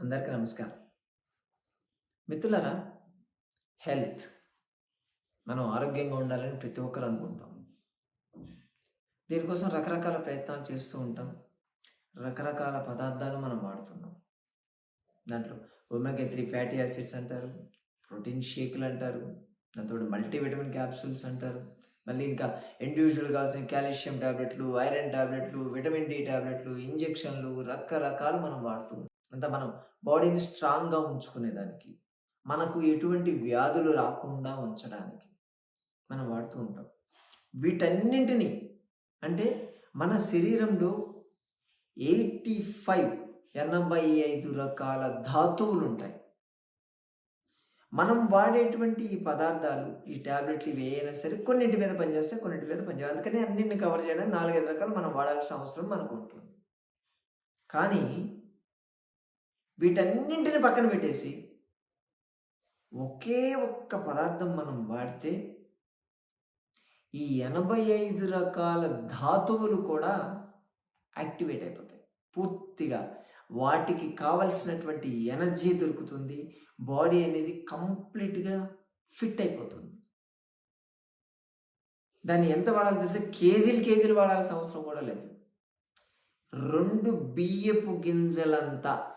అందరికీ నమస్కారం. మిత్రులరా హెల్త్. మనం ఆరోగ్యంగా ఉండాలని ప్రతి ఒక్కరు అనుకుంటాం. దీనికోసం రకరకాల ప్రయత్నాలు చేస్తూ ఉంటాం. రకరకాల పదార్థాలు మనం వాడుతున్నాం. దాంట్లో ఒమెగా త్రీ ఫ్యాటీ యాసిడ్స్ అంటారు ప్రోటీన్ షేక్లు అంటారు దాంతో మల్టీవిటమిన్ క్యాప్సూల్స్ అంటారు. మళ్ళీ ఇంకా ఇండివిజువల్ కావాల్సిన కాల్షియం టాబ్లెట్లు ఐరన్ ట్యాబ్లెట్లు విటమిన్ డి టాబ్లెట్లు ఇంజెక్షన్లు రకరకాలు మనం వాడుతూ అంటే మనం బాడీని స్ట్రాంగ్గా ఉంచుకునేదానికి మనకు ఎటువంటి వ్యాధులు రాకుండా ఉంచడానికి మనం వాడుతూ ఉంటాం. వీటన్నింటినీ అంటే మన శరీరంలో ఎయిటీ ఫైవ్ ఎనభై ఐదు రకాల ధాతువులు ఉంటాయి. మనం వాడేటువంటి ఈ పదార్థాలు ఈ టాబ్లెట్లు ఇవి సరే కొన్నింటి మీద పనిచేస్తే కొన్నింటి మీద పనిచేస్తాయి అందుకని అన్నింటిని కవర్ చేయడానికి నాలుగైదు రకాలు మనం వాడాల్సిన అవసరం మనకు ఉంటుంది. కానీ వీటన్నింటిని పక్కన పెట్టేసి ఒకే ఒక్క పదార్థం మనం వాడితే ఈ ఎనభై ఐదు రకాల ధాతువులు కూడా యాక్టివేట్ అయిపోతాయి. పూర్తిగా వాటికి కావలసినటువంటి ఎనర్జీ దొరుకుతుంది. బాడీ అనేది కంప్లీట్గా ఫిట్ అయిపోతుంది. దాన్ని ఎంత వాడాలో తెలిసే? కేజీలు కేజీలు వాడాల్సిన అవసరం కూడా లేదు. రెండు బియ్యపు గింజలంతా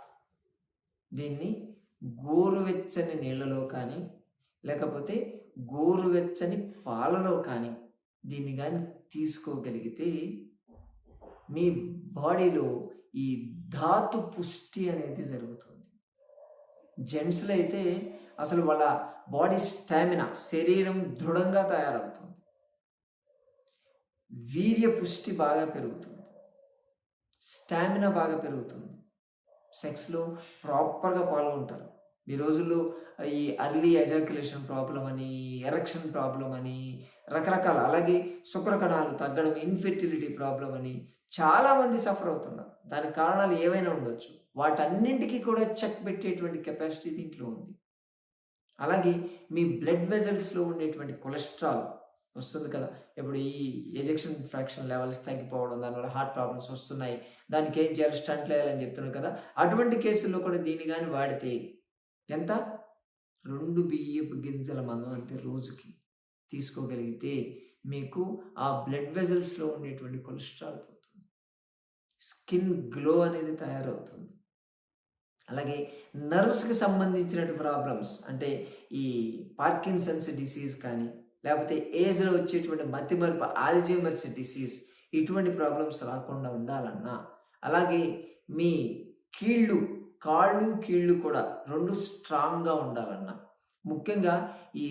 దీన్ని గోరువెచ్చని నీళ్ళలో కానీ లేకపోతే గోరువెచ్చని పాలలో కానీ దీన్ని కానీ తీసుకోగలిగితే మీ బాడీలో ఈ ధాతు పుష్టి అనేది జరుగుతుంది. జెంట్స్లో అయితే అసలు వాళ్ళ బాడీ స్టామినా శరీరం దృఢంగా తయారవుతుంది. వీర్య పుష్టి బాగా పెరుగుతుంది. స్టామినా బాగా పెరుగుతుంది. సెక్స్లో ప్రాపర్గా పాల్గొంటారు ఈ రోజుల్లో ఈ అర్లీ ఎజాక్యులేషన్ ప్రాబ్లం అని ఎరక్షన్ ప్రాబ్లం అని రకరకాల అలాగే శుక్రకణాలు తగ్గడం ఇన్ఫెర్టిలిటీ ప్రాబ్లం అని చాలామంది సఫర్ అవుతున్నారు. దానికి కారణాలు ఏవైనా ఉండొచ్చు. వాటన్నింటికి కూడా చెక్ పెట్టేటువంటి కెపాసిటీ దీంట్లో ఉంది. అలాగే మీ బ్లడ్ వెజల్స్లో ఉండేటువంటి కొలెస్ట్రాల్ వస్తుంది కదా. ఇప్పుడు ఈ ఎజెక్షన్ ఫ్రాక్షన్ లెవెల్స్ తగ్గిపోవడం దానివల్ల హార్ట్ ప్రాబ్లమ్స్ వస్తున్నాయి. దానికి ఏం చేయాలి? స్టంట్ వేయాలని చెప్తున్నారు కదా. అటువంటి కేసుల్లో కూడా దీన్ని కానీ వాడితే ఎంత? రెండు బియ్యపు గింజల మందం అంతే రోజుకి తీసుకోగలిగితే మీకు ఆ బ్లడ్ వెజల్స్లో ఉండేటువంటి కొలెస్ట్రాల్ పోతుంది. స్కిన్ గ్లో అనేది తయారవుతుంది. అలాగే నర్వ్స్కి సంబంధించినటువంటి ప్రాబ్లమ్స్ అంటే ఈ పార్కిన్సన్స్ డిసీజ్ కానీ లేకపోతే ఏజ్లో వచ్చేటువంటి మతిమరుపు ఆల్జీమర్స్ డిసీజ్ ఇటువంటి ప్రాబ్లమ్స్ రాకుండా ఉండాలన్నా అలాగే మీ కీళ్ళు కాళ్ళు కీళ్ళు కూడా రెండు స్ట్రాంగ్గా ఉండాలన్నా. ముఖ్యంగా ఈ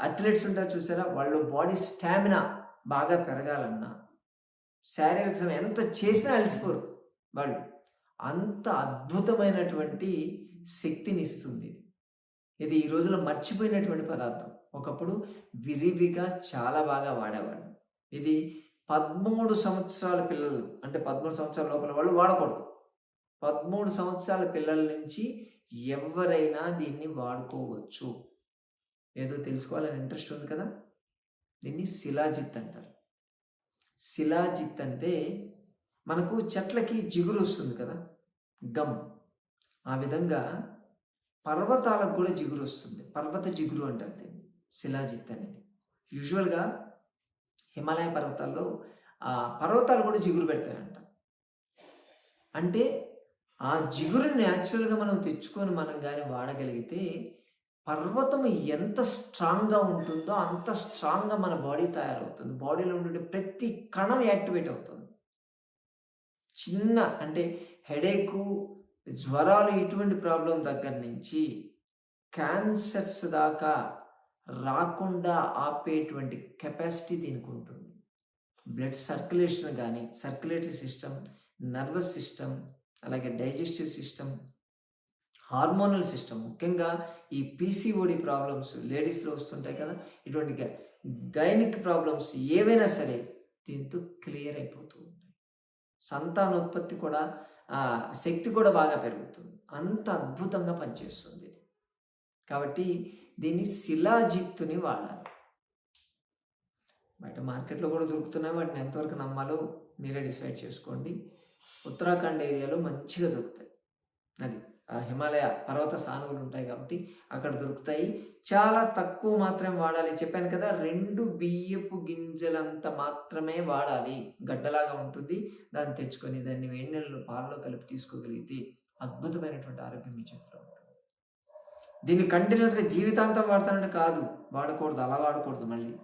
అథ్లెట్స్ ఉంటారు చూసారా? వాళ్ళు బాడీ స్టామినా బాగా పెరగాలన్నా శారీరక శ్రమ ఎంత చేసినా అలసిపోరు వాళ్ళు. అంత అద్భుతమైనటువంటి శక్తిని ఇస్తుంది. ఇది ఇది ఈ రోజులో మర్చిపోయినటువంటి పదార్థం. ఒకప్పుడు విరివిగా చాలా బాగా వాడేవాడు ఇది పదమూడు సంవత్సరాల పిల్లలు అంటే పదమూడు సంవత్సరాల లోపల వాళ్ళు వాడకూడదు. పదమూడు సంవత్సరాల పిల్లల నుంచి ఎవరైనా దీన్ని వాడుకోవచ్చు. ఏదో తెలుసుకోవాలని ఇంట్రెస్ట్ ఉంది కదా? దీన్ని శిలాజిత్ అంటారు. శిలాజిత్ అంటే మనకు చెట్లకి జిగురు వస్తుంది కదా? గమ్. ఆ విధంగా పర్వతాలకు కూడా జిగురు వస్తుంది. పర్వత జిగురు అంటారు దీన్ని. శిలాజిత్ అనేది యూజువల్గా హిమాలయ పర్వతాల్లో ఆ పర్వతాలు కూడా జిగురు పెడతాయంట. అంటే ఆ జిగురు న్యాచురల్గా మనం తెచ్చుకొని మనం కానీ వాడగలిగితే పర్వతం ఎంత స్ట్రాంగ్గా ఉంటుందో అంత స్ట్రాంగ్గా మన బాడీ తయారవుతుంది. బాడీలో ఉండే ప్రతి కణం యాక్టివేట్ అవుతుంది. చిన్న అంటే హెడేకు జ్వరాలు ఇటువంటి ప్రాబ్లం దగ్గర నుంచి క్యాన్సర్స్ దాకా రాకుండా ఆపేటువంటి కెపాసిటీ దీనికి ఉంటుంది బ్లడ్ సర్క్యులేషన్ కానీ సర్క్యులేటరీ సిస్టమ్ నర్వస్ సిస్టమ్ అలాగే డైజెస్టివ్ సిస్టమ్ హార్మోనల్ సిస్టమ్ ముఖ్యంగా ఈ పీసీఓడి ప్రాబ్లమ్స్ లేడీస్లో వస్తుంటాయి కదా ఇటువంటి గైనిక్ ప్రాబ్లమ్స్ ఏవైనా సరే దీంతో క్లియర్ అయిపోతూ ఉంటాయి. సంతానోత్పత్తి కూడా శక్తి కూడా బాగా పెరుగుతుంది. అంత అద్భుతంగా పనిచేస్తుంది కాబట్టి దీన్ని శిలాజిత్తుని వాడాలి. బయట మార్కెట్లో కూడా దొరుకుతున్నాయి. వాటిని ఎంతవరకు నమ్మాలో మీరే డిసైడ్ చేసుకోండి. ఉత్తరాఖండ్ ఏరియాలో మంచిగా దొరుకుతాయి. అది హిమాలయ పర్వత సానువులు ఉంటాయి కాబట్టి అక్కడ దొరుకుతాయి. చాలా తక్కువ మాత్రమే వాడాలి. చెప్పాను కదా రెండు బియ్యపు గింజలంత మాత్రమే వాడాలి. గడ్డలాగా ఉంటుంది. దాన్ని తెచ్చుకొని దాన్ని వేడి నీళ్ళలో పాలలో కలిపి తీసుకోగలిగితే అద్భుతమైనటువంటి ఆరోగ్యం మీ చేతిలో దీన్ని కంటిన్యూస్గా జీవితాంతం వాడతానని కాదు. వాడకూడదు అలా వాడకూడదు మళ్ళీ.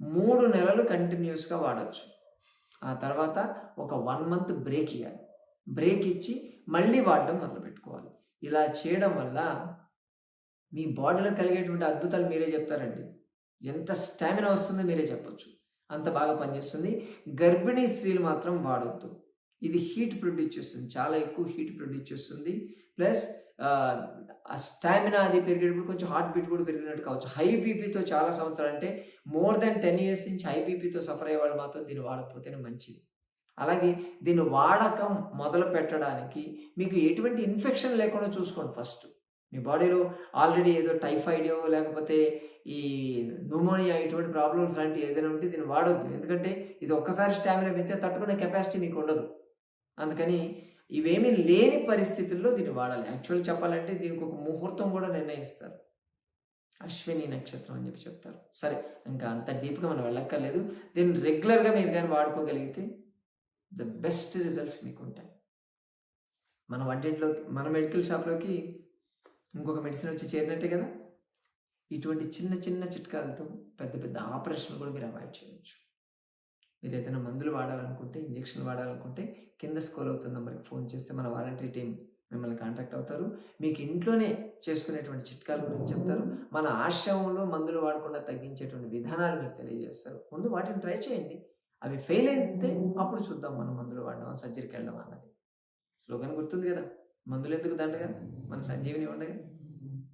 మూడు నెలలు కంటిన్యూస్గా వాడచ్చు. ఆ తర్వాత ఒక వన్ మంత్ బ్రేక్ ఇవ్వాలి బ్రేక్ ఇచ్చి మళ్ళీ వాడడం మొదలు పెట్టుకోవాలి ఇలా చేయడం వల్ల మీ బాడీలో కలిగేటువంటి అద్భుతాలు మీరే చెప్తారండి. ఎంత స్టామినా వస్తుందో మీరే చెప్పొచ్చు. అంత బాగా పనిచేస్తుంది. గర్భిణీ స్త్రీలు మాత్రం వాడొద్దు. ఇది హీట్ ప్రొడ్యూస్ చేస్తుంది. చాలా ఎక్కువ హీట్ ప్రొడ్యూస్ చేస్తుంది. ప్లస్ ఆ స్టామినా అది పెరిగేటప్పుడు కొంచెం హార్ట్ బీట్ కూడా పెరిగినట్టు కావచ్చు. హై బీపీతో చాలా సంవత్సరాలు అంటే మోర్ దెన్ టెన్ ఇయర్స్ నుంచి హై బీపీతో సఫర్ అయ్యే వాళ్ళు మాత్రం దీన్ని వాడకపోతేనే మంచిది. అలాగే దీన్ని వాడకం మొదలు పెట్టడానికి మీకు ఎటువంటి ఇన్ఫెక్షన్ లేకుండా చూసుకోండి ఫస్ట్ మీ బాడీలో ఆల్రెడీ ఏదో టైఫాయిడ్ లేకపోతే ఈ న్యూమోనియా ఇటువంటి ప్రాబ్లమ్స్ లాంటివి ఏదైనా ఉంటే దీన్ని వాడొద్దు. ఎందుకంటే ఇది ఒక్కసారి స్టామినా పెంచితే తట్టుకునే కెపాసిటీ మీకు ఉండదు. అందుకని ఇవేమీ లేని పరిస్థితుల్లో దీన్ని వాడాలి. యాక్చువల్ చెప్పాలంటే దీనికి ఒక ముహూర్తం కూడా నిర్ణయిస్తారు. అశ్విని నక్షత్రం అని చెప్పి చెప్తారు. సరే ఇంకా అంత డీప్గా మనం వెళ్ళక్కర్లేదు. దీన్ని రెగ్యులర్గా మీరు కానీ వాడుకోగలిగితే ద బెస్ట్ రిజల్ట్స్ మీకు ఉంటాయి మన వంటింట్లోకి మన మెడికల్ షాప్లోకి ఇంకొక మెడిసిన్ వచ్చి చేరినట్టే కదా? ఇటువంటి చిన్న చిన్న చిట్కాలతో పెద్ద పెద్ద ఆపరేషన్ కూడా మీరు అవాయిడ్ చేయవచ్చు మీరు ఏదైనా మందులు వాడాలనుకుంటే ఇంజక్షన్ వాడాలనుకుంటే కింద స్కోల్ అవుతున్న నెంబర్కి ఫోన్ చేస్తే మన వాలంటరీ టీం మిమ్మల్ని కాంటాక్ట్ అవుతారు. మీకు ఇంట్లోనే చేసుకునేటువంటి చిట్కాల గురించి చెప్తారు. మన ఆశ్రమంలో మందులు వాడకుండా తగ్గించేటువంటి విధానాలు మీకు తెలియజేస్తారు. ముందు వాటిని ట్రై చేయండి. అవి ఫెయిల్ అయితే అప్పుడు చూద్దాం మనం మందులు వాడడం సర్జరీకి వెళ్ళడం అన్నది. స్లోగన్ గుర్తుంది కదా? మందులు ఎందుకు దండగా? మన సంజీవిని ఉండగా.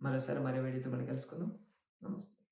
మరోసారి మరో వేడితో మనం కలుసుకుందాం. నమస్తే.